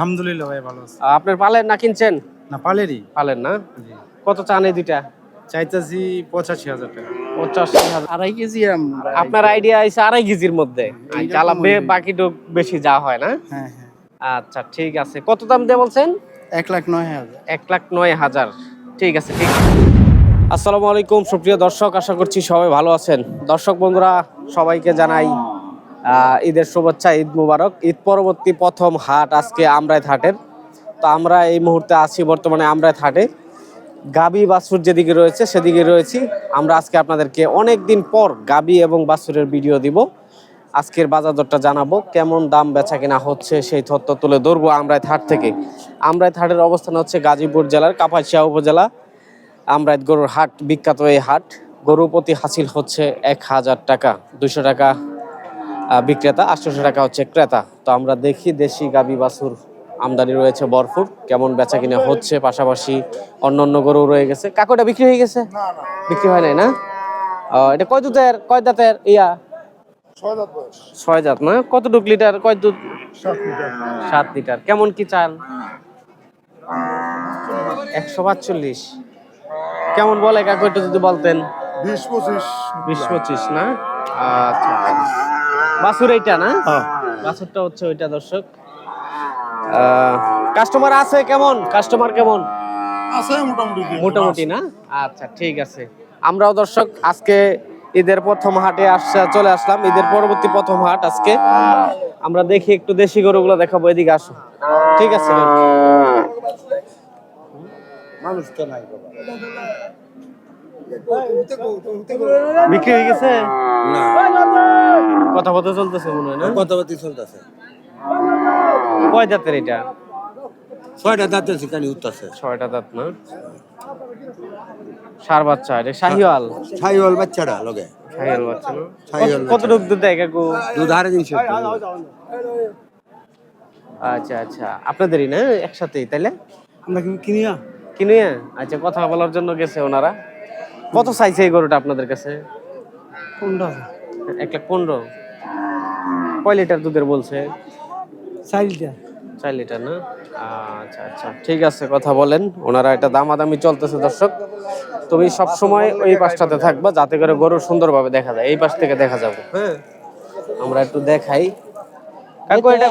আলহামদুলিল্লাহ ভাই ভালো আছে। আপনার পালেন না কিনছেন? না পালেরই। পালেন না? কত চান এই দুইটা? চাইতেছি পঁচাশি হাজার টাকা। পঁচাশি হাজার। আড়াই কেজি আপনার আইডিয়া আছে আড়াই কেজির মধ্যে? এইরকম জ্বালা বে হইবে। বাকিটুক বেশি যা হয় না? হ্যাঁ হ্যাঁ। আচ্ছা ঠিক আছে। কত দাম দিয়ে বলছেন? এক লাখ নয় হাজার। এক লাখ নয় হাজার। ঠিক আছে ঠিক। আসসালামু আলাইকুম সুপ্রিয় দর্শক। আশা করছি সবাই ভালো আছেন। দর্শক বন্ধুরা সবাইকে জানাই ঈদের শুভেচ্ছা, ঈদ মুবারক। ঈদ পরবর্তী প্রথম হাট আজকে আমরাই হাটের তো আমরা এই মুহূর্তে আছি বর্তমানে আমরাই হাটে গাবি বাছুর যেদিকে রয়েছে, সেদিকে রয়েছি। আমরা আজকে আপনাদেরকে অনেক দিন পর গাবি এবং বাছুরের ভিডিও দিব। আজকের বাজার দরটা জানাব, কেমন দাম বেচা কিনা হচ্ছে সেই তথ্য তুলে ধরবো আমরাই হাট থেকে। আমরাই হাটের অবস্থান হচ্ছে গাজীপুর জেলার কাপাসিয়া উপজেলা। আমরাইত গরুর হাট, বিখ্যাত এই হাট। গরু প্রতি হাসিল হচ্ছে এক হাজার টাকা দুশো টাকা বিক্রেতা আটশোশো টাকা হচ্ছে ক্রেতা। তো আমরা দেখি দেশি গাবি বাছুর আমদানি রয়েছে বরফুর কেমন বেচা কিনা হচ্ছে পাশাপাশি অন্য অন্য গরু রয়ে গেছে। কাকুটা বিক্রি হয়ে গেছে? বিক্রি হয় নাই না? এটা কয় দুধের কয় দাঁতের? ইয়া? ছয় জাত না? কত কতটুক লিটার কয় দুধ? সাত লিটার। কেমন কি চাল? একশো পাঁচচল্লিশ। কেমন বলে কাকু একটু যদি বলতেন? বিশ পঁচিশ। বিশ পঁচিশ না? আচ্ছা। বাছুর এইটা না? বাছুরটা হচ্ছে ওইটা দর্শক। কাস্টমার আছে কেমন? কাস্টমার কেমন? আছে মোটামুটি মোটামুটি না? আচ্ছা ঠিক আছে। আমরাও দর্শক আজকে ঈদের প্রথম হাটে আসছে চলে আসলাম। ঈদের পরবর্তী প্রথম হাট আজকে। আমরা দেখি একটু দেশি গরুগুলো দেখাবো এদিকে আসো। ঠিক আছে। মানুষ তো নাই বাবা। বিক্রি হয়ে গেছে? চলতেছে মনে হয় না? কথাবার্তি চলতেছে। কয় জাতের এটা? ছয়টা দাঁতের সেখানে উঠতেছে ছয়টা দাঁত না? সার বাচ্চা এটা শাহিওয়াল? ছাইওয়াল বাচ্চাটা লগে। শাহিওয়াল বাচ্চা কত কত দুধ দেয় কাকু? দুধ আচ্ছা আচ্ছা। আপনাদেরই না একসাথেই তাইলে? আমরা কি কিনিয়া? কিনে আচ্ছা কথা বলার জন্য গেছে ওনারা। কত চাইছে এই গরুটা আপনাদের কাছে? কোনটা এক লাখ পনেরো। কয় লিটার দুধের বলছে? চাইলটা চার লিটার না? আচ্ছা আচ্ছা ঠিক আছে কথা বলেন। ওনারা এটা দামাদামি চলতেছে দর্শক। তুমি সব সময় ওই পাশটাতে থাকবা যাতে করে গরু সুন্দরভাবে দেখা যায়। এই পাশ থেকে দেখা যাবে। হ্যাঁ। আমরা একটু দেখাই। কাকু এটা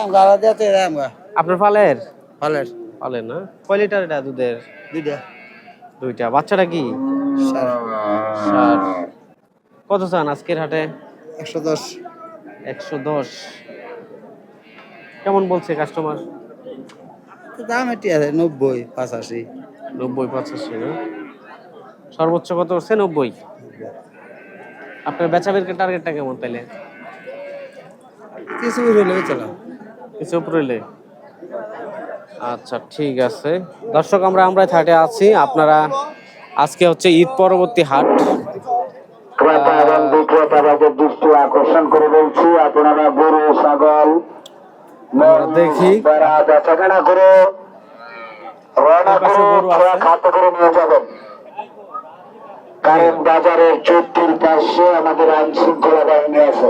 আপনার ফালের? ফালের। ফালের না? কয় লিটার এটা দুধের? দুইটা। দুইটা। বাচ্চাটা কি? ষাট কত চান আজকের হাটে? একশো দশ। একশো দশ। কেমন বলছে কাস্টমার দাম এটি আছে নব্বই পঁচাশি। নব্বই পঁচাশি না? সর্বোচ্চ কত হচ্ছে? নব্বই। আপনার বেচা বের টার্গেটটা কেমন তাইলে? কিছু হলে চলাম কিছু উপরে আচ্ছা ঠিক আছে। দর্শক আমরা আমরা থাটে আছি। আপনারা আজকে হচ্ছে ঈদ পরবর্তী হাট। ক্রেতা এবং বিক্রেতাদের দৃষ্টি আকর্ষণ করে বলছি আপনারা গরু ছাগল দেখি। বেচাকেনা করে রওনা করে গরু আছে। খাতে করে নিয়ে যাবেন। কারণ বাজারের পাশে আমাদের আইন শৃঙ্খলা বাহিনী আছে।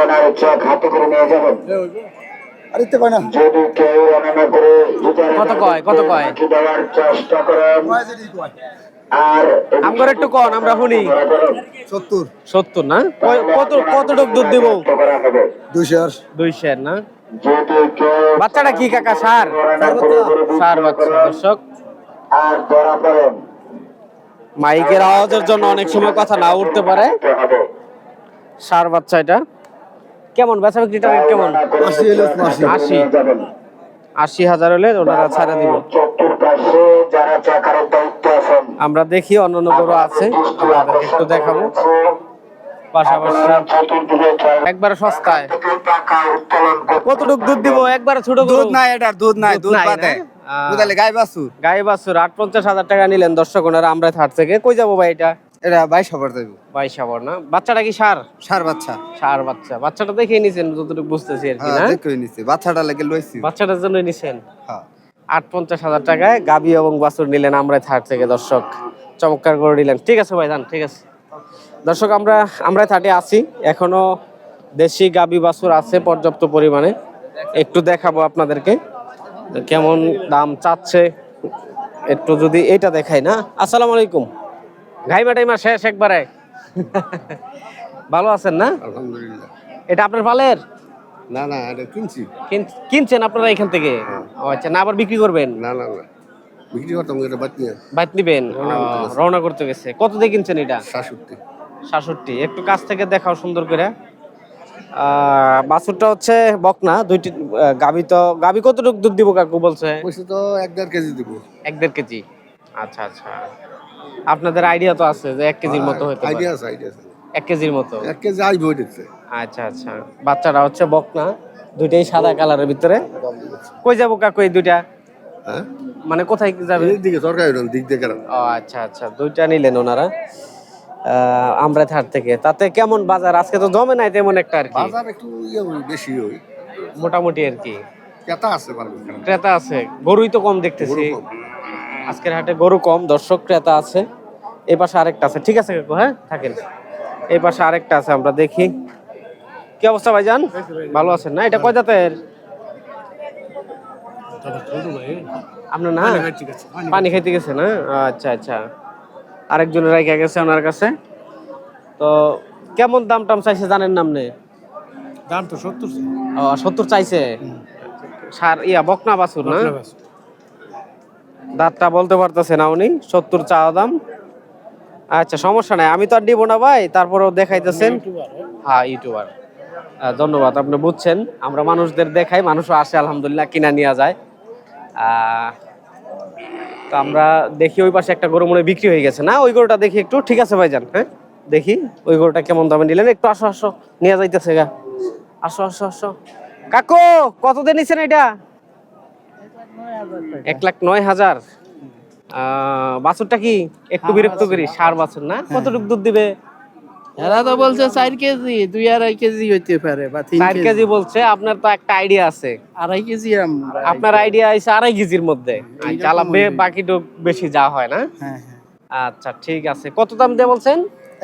ওনার চেক হাতে করে নিয়ে যাবেন। আরে পায় না। যদি কেউ অনামা করে কত কয়, কত কয়? দেওয়ার চেষ্টা করেন আর আমগর একটু কন আমরা শুনি। না? কয়- কত দুধ দিব? না? বাচ্চাটা কি কাকা সার? সার বাচ্চা। দর্শক। আর ধরা পড়েন মাইকের আওয়াজের জন্য অনেক সময় কথা না উঠতে পারে। সার বাচ্চা এটা। কেমন? বেচা বিক্রিটা রেট কেমন? আশি আশি। আশি। হাজার হলে ওনারা ছাড়া দিব। আমরা দেখি অন্যান্য গরু আছে। আপনাদেরকে একটু দেখাবো। পাশাপাশি চতুর্দিকে একবারে সস্তায়। কতটুক দুধ দিব? একবারে ছোট দুধ নাই এটার দুধ নাই দুধ গাই গাই আট পঞ্চাশ হাজার টাকা নিলেন দর্শক ওনারা আমরা থাট থেকে। কই যাব ভাই এটা? এটা বাইশ হবার দেব। বাইশ হাজার না? বাচ্চাটা কি সার? সার বাচ্চা। সার বাচ্চা। বাচ্চাটা দেখে নিছেন যতটুকু বুঝতেছি আর কি হ্যাঁ না? দেখে নিছে। বাচ্চাটা লাগে লইছি। বাচ্চাটার জন্য নিছেন? হ্যাঁ। আট পঞ্চাশ হাজার টাকায় গাবি এবং বাছুর নিলেন আমরা থাট থেকে দর্শক। চমৎকার করে নিলেন ঠিক আছে ভাই যান ঠিক আছে। দর্শক আমরা আমরা থাটে আছি। এখনও দেশি গাবি বাছুর আছে পর্যাপ্ত পরিমাণে। একটু দেখাবো আপনাদেরকে। কেমন দাম চাচ্ছে। একটু যদি এটা দেখাই না? আসসালামু আলাইকুম। ঘাইমা টাইমা শেষ একবারে। ভালো আছেন না? আলহামদুলিল্লাহ। এটা আপনার পালের? না না এটা কিনছি। কিনছেন আপনারা এখান থেকে? আচ্ছা না আবার বিক্রি করবেন? না না না। বিক্রি করতাম এটা বাদ নিয়ে বাইত নিবেন রওনা করতে গেছে। কত দিয়ে কিনছেন এটা? শাশুড়ি সাতষট্টি। একটু কাছ থেকে দেখাও সুন্দর করে। আহ, বাছুরটা হচ্ছে বকনা দুইটি গাভী তো গাভী কতটুকু দুধ দিব কাকু বলছে? পয়সা তো এক দেড় কেজি দিব। এক দেড় কেজি। আচ্ছা আচ্ছা। আপনাদের আইডিয়া তো আছে যে এক কেজির মতো হতে পারে। আইডিয়া আছে আইডিয়া আছে। এক কেজির মতো? এক কেজি আইব দেখতে আচ্ছা আচ্ছা। বাচ্চাটা হচ্ছে বকনা দুইটাই সাদা কালারের ভিতরে। কই যাব কাকু এই দুইটা? হ্যাঁ? মানে কোথায় যাবে? দিকে সরকারি দিক দিয়ে ও আচ্ছা আচ্ছা। দুইটা নিলেন ওনারা। আমরা থার থেকে। তাতে কেমন বাজার? আজকে তো জমে নাই তেমন একটা আর কি। বাজার একটু ইয়ে বেশি ওই মোটামুটি আর কি। কেতা আছে ক্রেতা আছে। গরুই তো কম দেখতেছি। আজকের হাটে গরু কম দর্শক ক্রেতা আছে। এই পাশে আরেকটা আছে। ঠিক আছে কাকু হ্যাঁ? থাকেন। এই পাশে আরেকটা আছে আমরা দেখি। কি অবস্থা ভাইজান? ভালো আছেন না? এটা কয় জাতের? আপনার না? পানি খাইতে গেছে না? আচ্ছা আচ্ছা। আরেকজনের রাইখা গেছে ওনার কাছে। তো কেমন দাম টাম চাইছে জানেন না আপনি? দাম তো সত্তর সত্তর চাইছে? সার ইয়া বকনা বাছুর না? দাঁতটা বলতে পারতেছে না উনি, সত্তর চা দাম। আচ্ছা সমস্যা নাই, আমি তো আর নিবো না ভাই, তারপরেও দেখাইতেছেন। হ্যাঁ ইউটিউবার। ধন্যবাদ, আপনি বুঝছেন, আমরা মানুষদের দেখাই, মানুষও আসে, আলহামদুলিল্লাহ, কিনা নিয়ে যায়। তো আমরা দেখি ওই পাশে একটা গরু মনে বিক্রি হয়ে গেছে। না, ওই গরুটা দেখি একটু, ঠিক আছে ভাইজান হ্যাঁ? দেখি, ওই গরুটা কেমন দামে নিলেন? একটু আসো আসো, নিয়ে যাইতেছে গা। আসো আসো আসো। কাকু কত দিয়ে নিছেন এটা? এক লাখ নয় হাজার। বাছুরটা কি? একটু বিরক্ত করি সার বাছুর না? কতটুকু দুধ দিবে? এরা তো বলছে চার কেজি দুই আড়াই কেজি হইতে পারে বা তিন চার কেজি। বলছে আপনার তো একটা আইডিয়া আছে। আড়াই কেজি আপনার আইডিয়া আছে আড়াই কেজির মধ্যে। চালাবে বাকিটুক বেশি যা হয় না? হ্যাঁ হ্যাঁ। আচ্ছা ঠিক আছে। কত দাম দিয়ে বলছেন?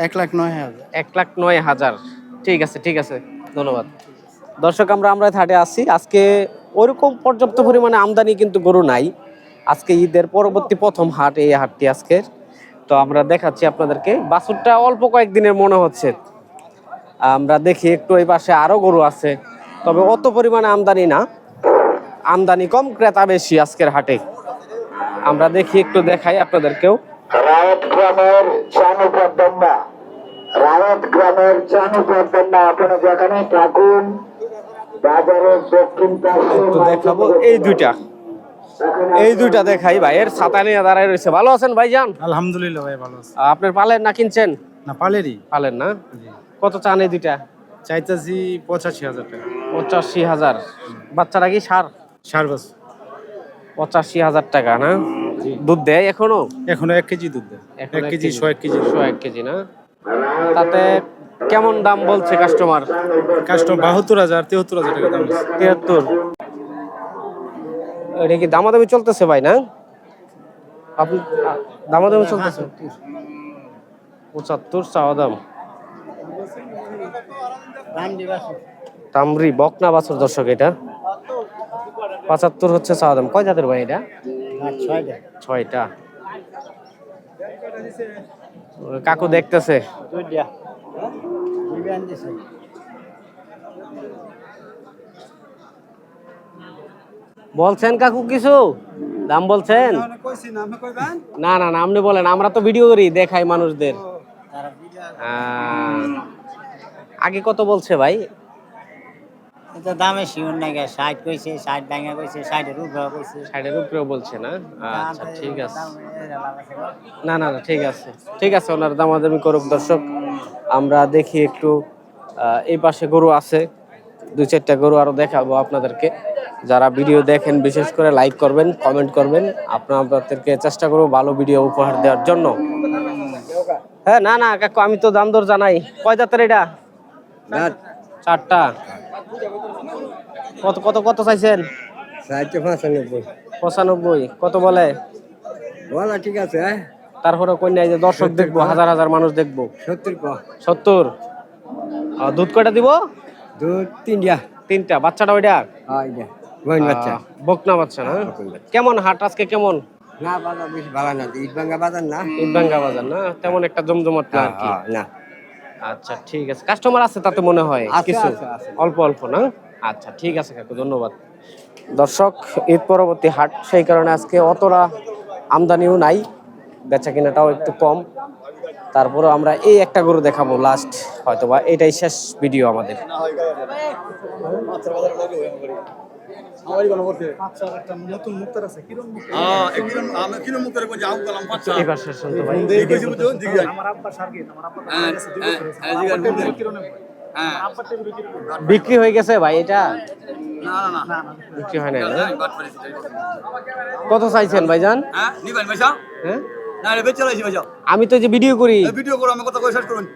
এক লাখ নয় হাজার। এক লাখ নয় হাজার। ঠিক আছে ঠিক আছে। ধন্যবাদ। দর্শক, আমরা আমরা হাটে আসছি আজকে ওইরকম পর্যাপ্ত পরিমাণে আমদানি কিন্তু গরু নাই। আজকে ঈদের পরবর্তী প্রথম হাট, এই হাটটি আজকের। তো আমরা দেখাচ্ছি আপনাদেরকে। বাছুরটা অল্প কয়েকদিনের মনে হচ্ছে। আমরা দেখি একটু এই পাশে আরও গরু আছে। তবে অত পরিমাণে আমদানি না। আমদানি কম, ক্রেতা বেশি আজকের হাটে। আমরা দেখি একটু দেখাই আপনাদেরকেও। রায়ত গ্রামের চানু পদ্মা রায়ত গ্রামের চানু পদ্মা আপনি যেখানে থাকুন দেখাবো। এই দুইটা। এই দুইটা দেখাই ভাইয়ের ছাতা নিয়ে দাঁড়ায় রয়েছে। ভালো আছেন ভাইজান? আলহামদুলিল্লাহ ভাই ভালো আছে। আপনার পালেন না কিনছেন? না পালেরই। পালেন না? কত চান এই দুইটা? চাইতেছি পঁচাশি হাজার টাকা। পঁচাশি হাজার। বাচ্চারা কি সার? সার বছর পঁচাশি হাজার টাকা না? দুধ দেয় এখনও? এখনও এক কেজি দুধ দেয়। এক কেজি ছয় এক কেজি। শো এক কেজি না? তাতে কেমন দাম বলছে কাস্টমার কাস্টমার বাহাত্তর হাজার তেহাত্তর হাজার টাকা দাম। তিয়াত্তর এটা কি দামাদামি চলতেছে ভাই না? আপনি দামাদামি চলতেছে? পঁচাত্তর চাওয়া দাম। তামরি বকনা বাছর দর্শক এটা। পঁচাত্তর হচ্ছে চাওয়া দাম। কয় জাতের ভাই এটা? ছয়টা। কাকু দেখতেছে। বলছেন কাকু কিছু? দাম বলছেন? না না না আপনি বলেন আমরা তো ভিডিও করি দেখাই মানুষদের। আগে কত বলছে ভাই? এটা দামে শিউর কইছে ভাঙা কইছে উপরে কইছে। বলছে না? আচ্ছা ঠিক আছে। না না না ঠিক আছে। ঠিক আছে ওনার দামাদামি করুক দর্শক। আমরা দেখি একটু এই পাশে গরু আছে। দুই চারটা গরু আরও দেখাবো আপনাদেরকে। যারা ভিডিও দেখেন বিশেষ করে লাইক করবেন কমেন্ট করবেন আপনার আপনাদেরকে চেষ্টা করব ভালো ভিডিও উপহার দেওয়ার জন্য। হ্যাঁ না না কাকু আমি তো দাম দর জানাই। কয় জাতের এটা? চারটা। কত কত কত চাইছেন? পঁচানব্বই। পঁচানব্বই। কত বলে? বলা ঠিক আছে হ্যাঁ? তারপরে কন্যা যে দর্শক দেখব হাজার হাজার মানুষ দেখব। সত্তর সত্তর? দুধ কয়টা দিব? দুধ তিনটা। তিনটা। বাচ্চাটা ওইটা? হয় বাচ্চা। বকনা বাচ্চা না? কেমন হাট আজকে কেমন? না বাজার বেশি ভালো না। ইট বাজার না? ঈদবাঙ্গা বাজার না? তেমন একটা জমজমাট না আর কি? হ্যাঁ, না। আচ্ছা ঠিক আছে। কাস্টমার আছে তাতে মনে হয় কিছু। অল্প অল্প না? আচ্ছা ঠিক আছে কাকু ধন্যবাদ। দর্শক ঈদ পরবর্তী হাট সেই কারণে আজকে অতটা আমদানিও নাই। বেচা কিনাটাও একটু কম। তারপরে আমরা এই একটা গরু দেখাবো লাস্ট হয়তো বা এটাই শেষ ভিডিও আমাদের। বিক্রি হয়ে গেছে ভাই এটা? বিক্রি হয় না? কত চাইছেন ভাইজান? হ্যাঁ? আমি তো যে ভিডিও করি। ভিডিও করো আমি কথা কই শেষ করুন।